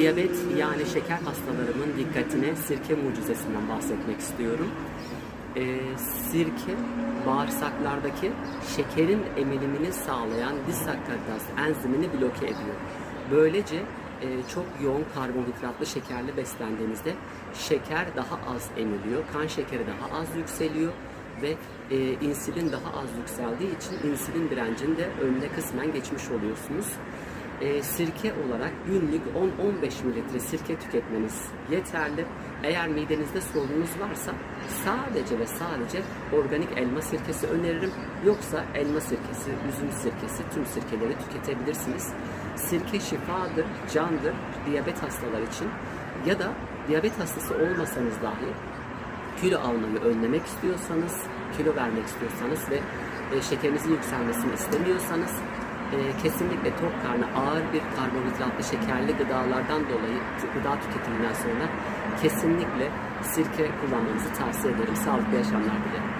diyabet yani şeker hastalarımın dikkatine sirke mucizesinden bahsetmek istiyorum. Ee, sirke bağırsaklardaki şekerin emilimini sağlayan disakkaridaz enzimini bloke ediyor. Böylece e, çok yoğun karbonhidratlı şekerli beslendiğinizde şeker daha az emiliyor, kan şekeri daha az yükseliyor ve e, insülin daha az yükseldiği için insülin direncini de önüne kısmen geçmiş oluyorsunuz. E, sirke olarak günlük 10-15 mililitre sirke tüketmeniz yeterli. Eğer midenizde sorununuz varsa sadece ve sadece organik elma sirkesi öneririm. Yoksa elma sirkesi, üzüm sirkesi, tüm sirkeleri tüketebilirsiniz. Sirke şifadır, candır diyabet hastalar için. Ya da diyabet hastası olmasanız dahi kilo almayı önlemek istiyorsanız, kilo vermek istiyorsanız ve e, şekerinizin yükselmesini istemiyorsanız e, kesinlikle tok karnı ağır bir karbonhidratlı şekerli gıdalardan dolayı gıda tüketiminden sonra kesinlikle sirke kullanmanızı tavsiye ederim. Sağlıklı yaşamlar dilerim.